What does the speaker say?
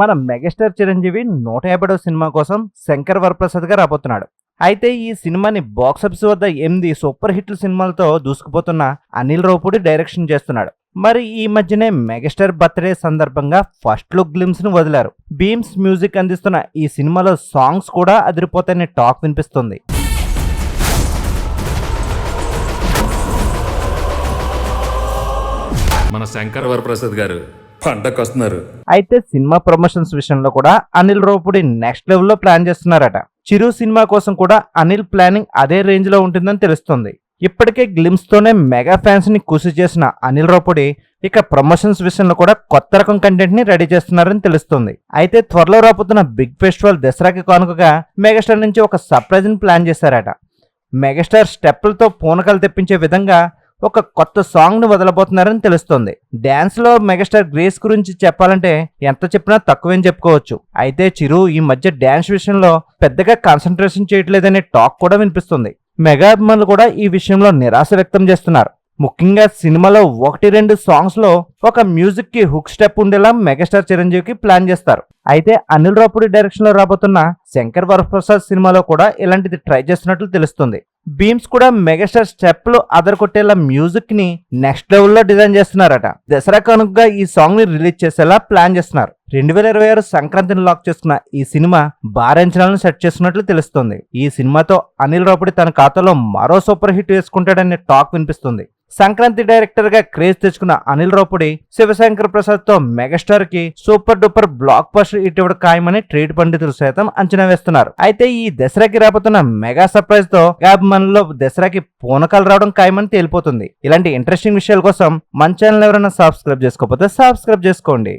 మన మెగాస్టార్ చిరంజీవి నూట యాభైడవ సినిమా కోసం శంకర్ వరప్రసాద్గా రాబోతున్నాడు. అయితే ఈ సినిమాని బాక్సాఫీస్ వద్ద ఎనిమిది సూపర్ హిట్లు సినిమాలతో దూసుకుపోతున్న అనిల్ రావుపూడి డైరెక్షన్ చేస్తున్నాడు. మరి ఈ మధ్యనే మెగాస్టార్ బర్త్డే సందర్భంగా ఫస్ట్ లుక్ గ్లిమ్స్ను వదిలారు. బీమ్స్ మ్యూజిక్ అందిస్తున్న ఈ సినిమాలో సాంగ్స్ కూడా అదిరిపోతాయని టాక్ వినిపిస్తుంది. మన శంకర్ వరప్రసాద్ గారు పండకొస్తున్నారు. అయితే సినిమా ప్రమోషన్స్ విషయంలో కూడా అనిల్ రోపుడి నెక్స్ట్ లెవెల్లో ప్లాన్ చేస్తున్నారట. చిరు సినిమా కోసం కూడా అనిల్ ప్లానింగ్ అదే రేంజ్లో ఉంటుందని తెలుస్తుంది. ఇప్పటికే గ్లిమ్స్ తోనే మెగా ఫ్యాన్స్ని కృషి చేసిన అనిల్ రోపుడి ఇక ప్రమోషన్స్ విషయంలో కూడా కొత్త రకం కంటెంట్ని రెడీ చేస్తున్నారని తెలుస్తుంది. అయితే త్వరలో రాబోతున్న బిగ్ ఫెస్టివల్ దసరాకి కానుకగా మెగాస్టార్ నుంచి ఒక సర్ప్రైజ్ని ప్లాన్ చేశారట. మెగాస్టార్ స్టెప్పులతో పూనకాలు తెప్పించే విధంగా ఒక కొత్త సాంగ్ను వదలబోతున్నారని తెలుస్తుంది. డ్యాన్స్లో మెగాస్టార్ గ్రేస్ గురించి చెప్పాలంటే ఎంత చెప్పినా తక్కువేం చెప్పుకోవచ్చు. అయితే చిరు ఈ మధ్య డ్యాన్స్ విషయంలో పెద్దగా కాన్సన్ట్రేషన్ చేయట్లేదనే టాక్ కూడా వినిపిస్తుంది. మెగా అభిమానులు కూడా ఈ విషయంలో నిరాశ వ్యక్తం చేస్తున్నారు. ముఖ్యంగా సినిమాలో ఒకటి రెండు సాంగ్స్లో ఒక మ్యూజిక్కి హుక్ స్టెప్ ఉండేలా మెగాస్టార్ చిరంజీవికి ప్లాన్ చేస్తారు. అయితే అనిల్ రాపుడి డైరెక్షన్లో రాబోతున్న శంకర్ వరప్రసాద్ సినిమాలో కూడా ఇలాంటిది ట్రై చేస్తున్నట్లు తెలుస్తుంది. బీమ్స్ కూడా మెగాస్టార్ స్టెప్లో అదర్ కొట్టేలా మ్యూజిక్ని నెక్స్ట్ లెవెల్లో డిజైన్ చేస్తున్నారట. దసరా కనుకగా ఈ సాంగ్ని రిలీజ్ చేసేలా ప్లాన్ చేస్తున్నారు. రెండు వేల ఇరవై ఆరు సంక్రాంతిని లాక్ చేసుకున్న ఈ సినిమా భారీ అంచనాలను సెట్ చేస్తున్నట్లు తెలుస్తుంది. ఈ సినిమాతో అనిల్ రాపుడి తన ఖాతాలో మరో సూపర్ హిట్ వేసుకుంటాడనే టాక్ వినిపిస్తుంది. సంక్రాంతి డైరెక్టర్గా క్రేజ్ తెచ్చుకున్న అనిల్ రాపుడి శివశంకర్ ప్రసాద్తో మెగాస్టార్కి సూపర్ డూపర్ బ్లాక్ బస్టర్ ఇటీవల ఖాయమని ట్రేడ్ పండితులు సైతం అంచనా వేస్తున్నారు. అయితే ఈ దసరాకి రాబోతున్న మెగా సర్ప్రైజ్తో మనలో దసరాకి పూనకాలు రావడం ఖాయమని తేలిపోతుంది. ఇలాంటి ఇంట్రెస్టింగ్ విషయాల కోసం మన ఛానల్ ఎవరైనా సబ్స్క్రైబ్ చేసుకోకపోతే సబ్స్క్రైబ్ చేసుకోండి.